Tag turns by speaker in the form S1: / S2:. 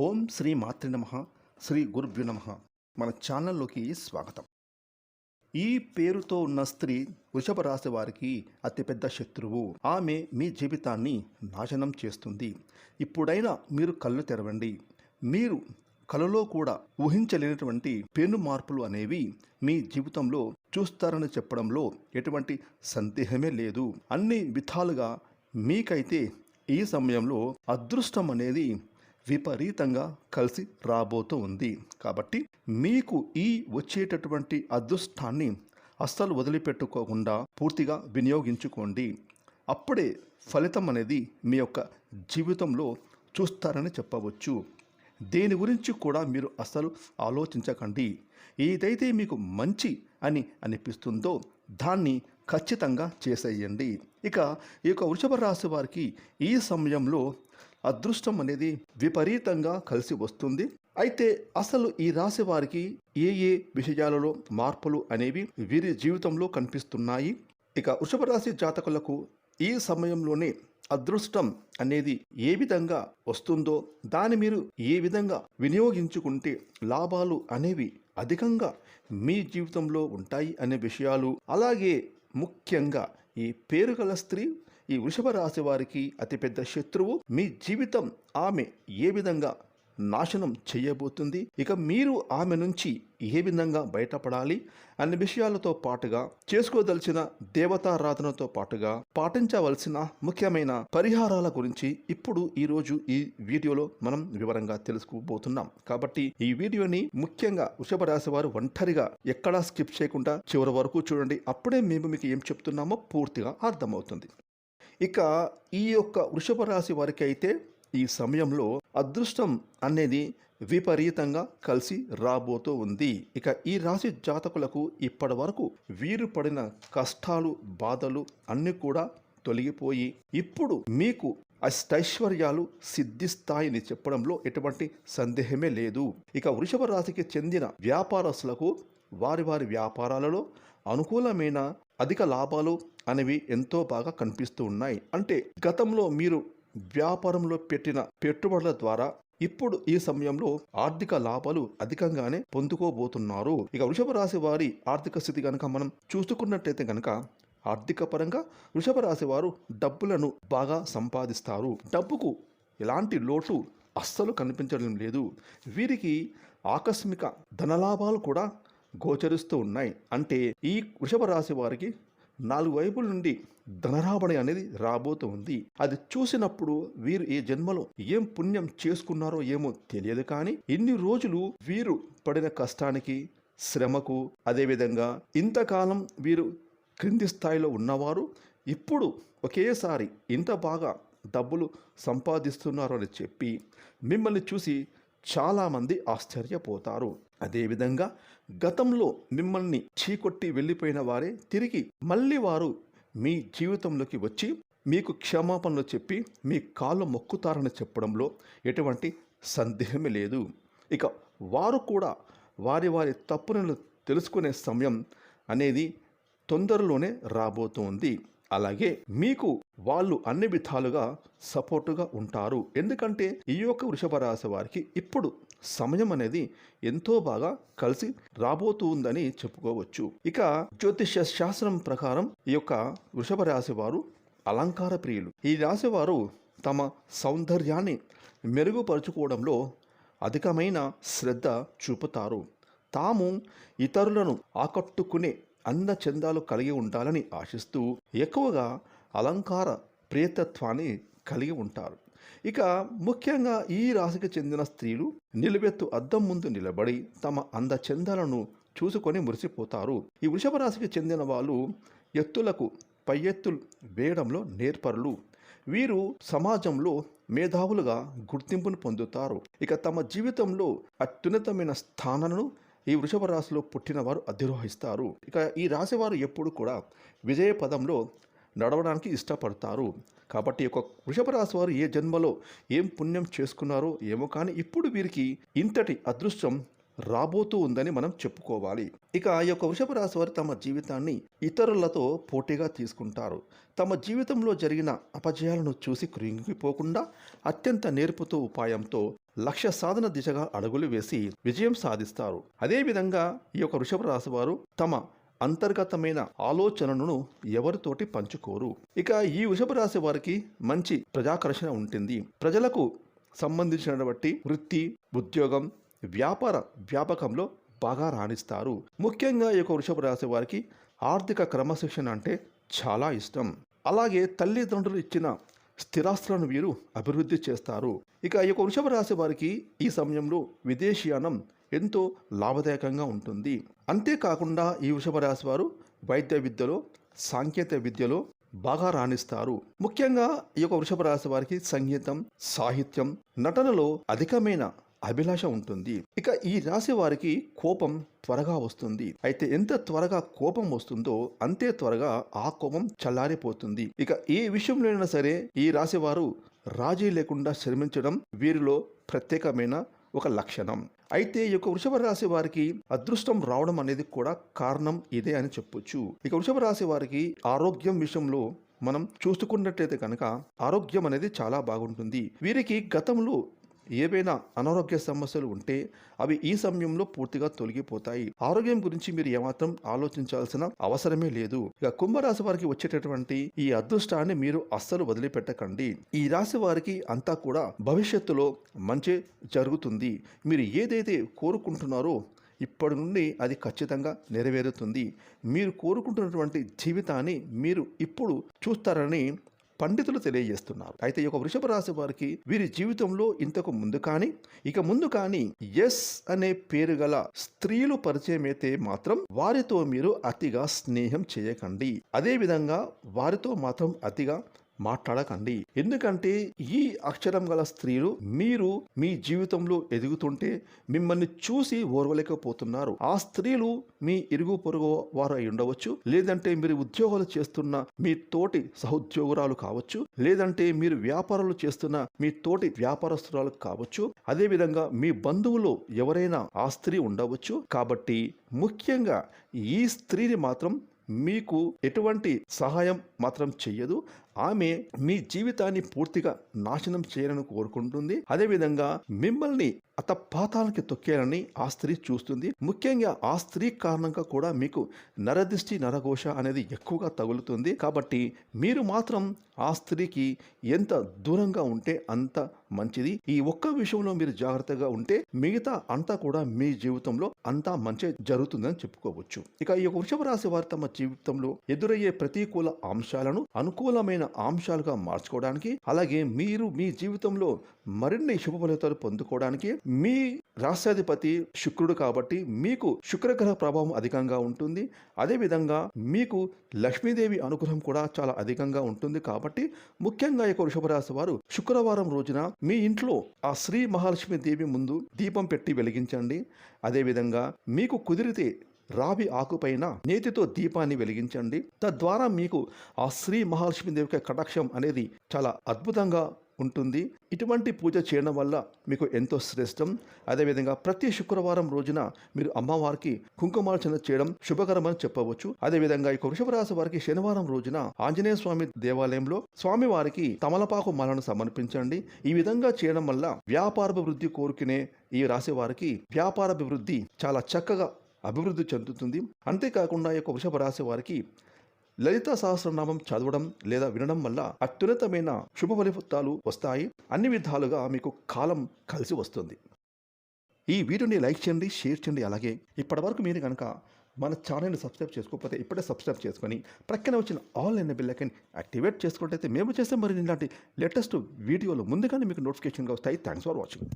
S1: ఓం శ్రీ మాతృ నమ శ్రీ గురుభ్యు నమ. మన ఛానల్లోకి స్వాగతం. ఈ పేరుతో ఉన్న స్త్రీ వృషభ రాశి వారికి అతిపెద్ద శత్రువు. ఆమె మీ జీవితాన్ని నాశనం చేస్తుంది. ఇప్పుడైనా మీరు కళ్ళు తెరవండి. మీరు కలలో కూడా ఊహించలేనటువంటి పెను మార్పులు అనేవి మీ జీవితంలో చూస్తారని చెప్పడంలో ఎటువంటి సందేహమే లేదు. అన్ని విధాలుగా మీకైతే ఈ సమయంలో అదృష్టం అనేది విపరీతంగా కలిసి రాబోతూ ఉంది. కాబట్టి మీకు ఈ వచ్చేటటువంటి అదృష్టాన్ని అస్సలు వదిలిపెట్టుకోకుండా పూర్తిగా వినియోగించుకోండి. అప్పుడే ఫలితం అనేది మీ యొక్క జీవితంలో చూస్తారని చెప్పవచ్చు. దేని గురించి కూడా మీరు అస్సలు ఆలోచించకండి. ఏదైతే మీకు మంచి అని అనిపిస్తుందో దాన్ని ఖచ్చితంగా చేసేయండి. ఇక ఈ యొక్క వృషభ రాశి వారికి ఈ సమయంలో అదృష్టం అనేది విపరీతంగా కలిసి వస్తుంది. అయితే అసలు ఈ రాశి వారికి ఏ ఏ విషయాలలో మార్పులు అనేవి వీరి జీవితంలో కనిపిస్తున్నాయి? ఇక వృషభ రాశి జాతకులకు ఈ సమయంలోనే అదృష్టం అనేది ఏ విధంగా వస్తుందో దాన్ని మీరు ఏ విధంగా వినియోగించుకుంటే లాభాలు అనేవి అధికంగా మీ జీవితంలో ఉంటాయి అనే విషయాలు అలాగే ముఖ్యంగా ఈ పేరు గల స్త్రీ ఈ వృషభ రాశి వారికి అతిపెద్ద శత్రువు. మీ జీవితం ఆమె ఏ విధంగా నాశనం చేయబోతుంది? ఇక మీరు ఆమె నుంచి ఏ విధంగా బయటపడాలి? అన్ని విషయాలతో పాటుగా చేసుకోదలిచిన దేవతారాధనతో పాటుగా పాటించవలసిన ముఖ్యమైన పరిహారాల గురించి ఇప్పుడు ఈరోజు ఈ వీడియోలో మనం వివరంగా తెలుసుకోబోతున్నాం. కాబట్టి ఈ వీడియోని ముఖ్యంగా వృషభ రాశి వారు ఒంటరిగా ఎక్కడా స్కిప్ చేయకుండా చివరి వరకు చూడండి. అప్పుడే మేము మీకు ఏం చెప్తున్నామో పూర్తిగా అర్థమవుతుంది. ఇక ఈ యొక్క వృషభ రాశి వారికి అయితే ఈ సమయంలో అదృష్టం అనేది విపరీతంగా కలిసి రాబోతూ ఉంది. ఇక ఈ రాశి జాతకులకు ఇప్పటి వరకు వీరు పడిన కష్టాలు బాధలు అన్నీ కూడా తొలగిపోయి ఇప్పుడు మీకు అష్టైశ్వర్యాలు సిద్ధిస్తాయని చెప్పడంలో ఎటువంటి సందేహమే లేదు. ఇక వృషభ రాశికి చెందిన వ్యాపారస్తులకు వారి వారి వ్యాపారాలలో అనుకూలమైన అధిక లాభాలు అనేవి ఎంతో బాగా కనిపిస్తూ ఉన్నాయి. అంటే గతంలో మీరు వ్యాపారంలో పెట్టిన పెట్టుబడుల ద్వారా ఇప్పుడు ఈ సమయంలో ఆర్థిక లాభాలు అధికంగానే పొందుకోబోతున్నారు. ఇక వృషభ రాశి వారి ఆర్థిక స్థితి కనుక మనం చూసుకున్నట్టయితే కనుక ఆర్థిక పరంగా వృషభ రాశి వారు డబ్బులను బాగా సంపాదిస్తారు. డబ్బుకు ఎలాంటి లోటు అస్సలు కనిపించడం లేదు. వీరికి ఆకస్మిక ధనలాభాలు కూడా గోచరిస్తూ ఉన్నాయి. అంటే ఈ వృషభ రాశి వారికి నాలుగు వైపుల నుండి ధనరాబడి అనేది రాబోతూ ఉంది. అది చూసినప్పుడు వీరు ఈ జన్మలో ఏం పుణ్యం చేసుకున్నారో ఏమో తెలియదు కానీ ఇన్ని రోజులు వీరు పడిన కష్టానికి శ్రమకు అదేవిధంగా ఇంతకాలం వీరు క్రింది స్థాయిలో ఉన్నవారు ఇప్పుడు ఒకేసారి ఇంత బాగా డబ్బులు సంపాదిస్తున్నారు అని చెప్పి మిమ్మల్ని చూసి చాలామంది ఆశ్చర్యపోతారు. అదేవిధంగా గతంలో మిమ్మల్ని చీకొట్టి వెళ్ళిపోయిన వారే తిరిగి మళ్ళీ వారు మీ జీవితంలోకి వచ్చి మీకు క్షమాపణలు చెప్పి మీ కాళ్ళు మొక్కుతారని చెప్పడంలో ఎటువంటి సందేహమే లేదు. ఇక వారు కూడా వారి వారి తప్పులను తెలుసుకునే సమయం అనేది తొందరలోనే రాబోతోంది. అలాగే మీకు వాళ్ళు అన్ని విధాలుగా సపోర్టుగా ఉంటారు. ఎందుకంటే ఈ యొక్క వృషభ రాశి వారికి ఇప్పుడు సమయం అనేది ఎంతో బాగా కలిసి రాబోతుందని చెప్పుకోవచ్చు. ఇక జ్యోతిష శాస్త్రం ప్రకారం ఈ యొక్క వృషభ రాశి వారు అలంకార ప్రియులు. ఈ రాశి వారు తమ సౌందర్యాన్ని మెరుగుపరుచుకోవడంలో అధికమైన శ్రద్ధ చూపుతారు. తాము ఇతరులను ఆకట్టుకునే అందచందాలు కలిగి ఉండాలని ఆశిస్తూ ఎక్కువగా అలంకార ప్రియతత్వాన్ని కలిగి ఉంటారు. ఇక ముఖ్యంగా ఈ రాశికి చెందిన స్త్రీలు నిలువెత్తు అద్దం ముందు నిలబడి తమ అందచందాలను చూసుకొని మురిసిపోతారు. ఈ వృషభ రాశికి చెందిన వాళ్ళు ఎత్తులకు పై ఎత్తులు వేయడంలో నేర్పరులు. వీరు సమాజంలో మేధావులుగా గుర్తింపును పొందుతారు. ఇక తమ జీవితంలో అత్యున్నతమైన స్థానాలను ఈ వృషభ రాశిలో పుట్టినవారు అధిరోహిస్తారు. ఇక ఈ రాశివారు ఎప్పుడు కూడా విజయ పదంలో నడవడానికి ఇష్టపడతారు. కాబట్టి ఒక వృషభ రాశి వారు ఏ జన్మలో ఏం పుణ్యం చేసుకున్నారో ఏమో కానీ ఇప్పుడు వీరికి ఇంతటి అదృష్టం రాబోతూ ఉందని మనం చెప్పుకోవాలి. ఇక ఈ యొక్క వృషభ రాశి వారు తమ జీవితాన్ని ఇతరులతో పోటీగా తీసుకుంటారు. తమ జీవితంలో జరిగిన అపజయాలను చూసి కృంగిపోకుండా అత్యంత నేర్పుతో ఉపాయంతో లక్ష్య సాధన దిశగా అడుగులు వేసి విజయం సాధిస్తారు. అదేవిధంగా ఈ యొక్క వృషభ రాశి వారు తమ అంతర్గతమైన ఆలోచనలను ఎవరితోటి పంచుకోరు. ఇక ఈ వృషభ రాశి వారికి మంచి ప్రజాకర్షణ ఉంటుంది. ప్రజలకు సంబంధించిన బట్టి వృత్తి ఉద్యోగం వ్యాపార వ్యాపకంలో బాగా రాణిస్తారు. ముఖ్యంగా ఈ యొక్క వృషభ రాశి వారికి ఆర్థిక క్రమశిక్షణ అంటే చాలా ఇష్టం. అలాగే తల్లిదండ్రులు ఇచ్చిన స్థిరాస్తులను వీరు అభివృద్ధి చేస్తారు. ఇక ఈ యొక్క వృషభ రాశి వారికి ఈ సమయంలో విదేశీయానం ఎంతో లాభదాయకంగా ఉంటుంది. అంతేకాకుండా ఈ వృషభ రాశి వారు వైద్య విద్యలో సాంకేతిక విద్యలో బాగా రాణిస్తారు. ముఖ్యంగా ఈ యొక్క వృషభ రాశి వారికి సంగీతం సాహిత్యం నటనలో అధికమైన అభిలాష ఉంటుంది. ఇక ఈ రాశి వారికి కోపం త్వరగా వస్తుంది. అయితే ఎంత త్వరగా కోపం వస్తుందో అంతే త్వరగా ఆ కోపం చల్లారిపోతుంది. ఇక ఏ విషయంలోనైనా సరే ఈ రాశి వారు రాజీ లేకుండా శ్రమించడం వీరిలో ప్రత్యేకమైన ఒక లక్షణం. అయితే ఈ యొక్క వృషభ రాశి వారికి అదృష్టం రావడం అనేది కూడా కారణం ఇదే అని చెప్పొచ్చు. ఇక వృషభ రాశి వారికి ఆరోగ్యం విషయంలో మనం చూసుకున్నట్లయితే కనుక ఆరోగ్యం అనేది చాలా బాగుంటుంది. వీరికి గతంలో ఏవైనా అనారోగ్య సమస్యలు ఉంటే అవి ఈ సమయంలో పూర్తిగా తొలగిపోతాయి. ఆరోగ్యం గురించి మీరు ఏమాత్రం ఆలోచించాల్సిన అవసరమే లేదు. ఇక కుంభరాశి వారికి వచ్చేటటువంటి ఈ అదృష్టాన్ని మీరు అస్సలు వదిలిపెట్టకండి. ఈ రాశి వారికి అంతా కూడా భవిష్యత్తులో మంచి జరుగుతుంది. మీరు ఏదైతే కోరుకుంటున్నారో ఇప్పటి నుండి అది ఖచ్చితంగా నెరవేరుతుంది. మీరు కోరుకుంటున్నటువంటి జీవితాన్ని మీరు ఇప్పుడు చూస్తారని పండితులు తెలియజేస్తున్నారు. అయితే ఈ యొక్క వృషభ రాశి వారికి వీరి జీవితంలో ఇంతకు ముందు కానీ ఇక ముందు కానీ ఎస్ అనే పేరు గల స్త్రీలు పరిచయం అయితే మాత్రం వారితో మీరు అతిగా స్నేహం చేయకండి. అదేవిధంగా వారితో మాత్రం అతిగా మాట్లాడకండి. ఎందుకంటే ఈ అక్షరం గల స్త్రీలు మీరు మీ జీవితంలో ఎదుగుతుంటే మిమ్మల్ని చూసి ఓర్వలేకపోతున్నారు. ఆ స్త్రీలు మీ ఇరుగు పొరుగు వారు అయి ఉండవచ్చు. లేదంటే మీరు ఉద్యోగాలు చేస్తున్న మీ తోటి సహోద్యోగురాలు కావచ్చు. లేదంటే మీరు వ్యాపారాలు చేస్తున్న మీ తోటి వ్యాపారస్తురాలు కావచ్చు. అదేవిధంగా మీ బంధువులు ఎవరైనా ఆ స్త్రీ ఉండవచ్చు. కాబట్టి ముఖ్యంగా ఈ స్త్రీని మాత్రం మీకు ఎటువంటి సహాయం మాత్రం చెయ్యదు. ఆమె మీ జీవితాన్ని పూర్తిగా నాశనం చేయాలని కోరుకుంటుంది. అదేవిధంగా మిమ్మల్ని అత పాతాలకి తొక్కేయాలని ఆ స్త్రీ చూస్తుంది. ముఖ్యంగా ఆ స్త్రీ కారణంగా కూడా మీకు నరదిష్టి నరఘోష అనేది ఎక్కువగా తగులుతుంది. కాబట్టి మీరు మాత్రం ఆ స్త్రీకి ఎంత దూరంగా ఉంటే అంత మంచిది. ఈ ఒక్క విషయంలో మీరు జాగ్రత్తగా ఉంటే మిగతా అంతా కూడా మీ జీవితంలో అంతా మంచి జరుగుతుందని చెప్పుకోవచ్చు. ఇక ఈ వృషభ రాశి వారు తమ జీవితంలో ఎదురయ్యే ప్రతికూల అంశాలను అనుకూలమైన అంశాలుగా మార్చుకోవడానికి అలాగే మీరు మీ జీవితంలో మరిన్ని శుభ ఫలితాలు పొందుకోవడానికి మీ రాష్ట్రాధిపతి శుక్రుడు కాబట్టి మీకు శుక్రగ్రహ ప్రభావం అధికంగా ఉంటుంది. అదేవిధంగా మీకు లక్ష్మీదేవి అనుగ్రహం కూడా చాలా అధికంగా ఉంటుంది కాబట్టి ముఖ్యంగా యొక్క వృషభరాశి వారు శుక్రవారం రోజున మీ ఇంట్లో ఆ శ్రీ మహాలక్ష్మి దేవి ముందు దీపం పెట్టి వెలిగించండి. అదేవిధంగా మీకు కుదిరితే రావి ఆకుపైన నేతితో దీపాన్ని వెలిగించండి. తద్వారా మీకు ఆ శ్రీ మహాలక్ష్మీదేవి యొక్క కటాక్షం అనేది చాలా అద్భుతంగా ఉంటుంది. ఇటువంటి పూజ చేయడం వల్ల మీకు ఎంతో శ్రేష్టం. అదేవిధంగా ప్రతి శుక్రవారం రోజున మీరు అమ్మవారికి కుంకుమార్చన చేయడం శుభకరమని చెప్పవచ్చు. అదేవిధంగా ఈ వృషభ రాశి వారికి శనివారం రోజున ఆంజనేయ స్వామి దేవాలయంలో స్వామివారికి తమలపాకు మాలను సమర్పించండి. ఈ విధంగా చేయడం వల్ల వ్యాపారాభివృద్ధి కోరుకునే ఈ రాశి వారికి వ్యాపారాభివృద్ధి చాలా చక్కగా అభివృద్ధి చెందుతుంది. అంతేకాకుండా యొక్క వృషభ రాశి వారికి లలిత సహస్రనామం చదవడం లేదా వినడం వల్ల అత్యున్నతమైన శుభ ఫలితాలు వస్తాయి. అన్ని విధాలుగా మీకు కాలం కలిసి వస్తుంది. ఈ వీడియోని లైక్ చేయండి షేర్ చేయండి. అలాగే ఇప్పటివరకు మీరు కనుక మన ఛానల్ని సబ్స్క్రైబ్ చేసుకోకపోతే ఇప్పుడే సబ్స్క్రైబ్ చేసుకొని ప్రక్కన వచ్చిన ఆన్లైన్ బిల్ బిల్లకని యాక్టివేట్ చేసుకుంటే మేము చేస్తే మరి ఇలాంటి లేటెస్ట్ వీడియోలు ముందుగానే మీకు నోటిఫికేషన్గా వస్తాయి. Thanks for watching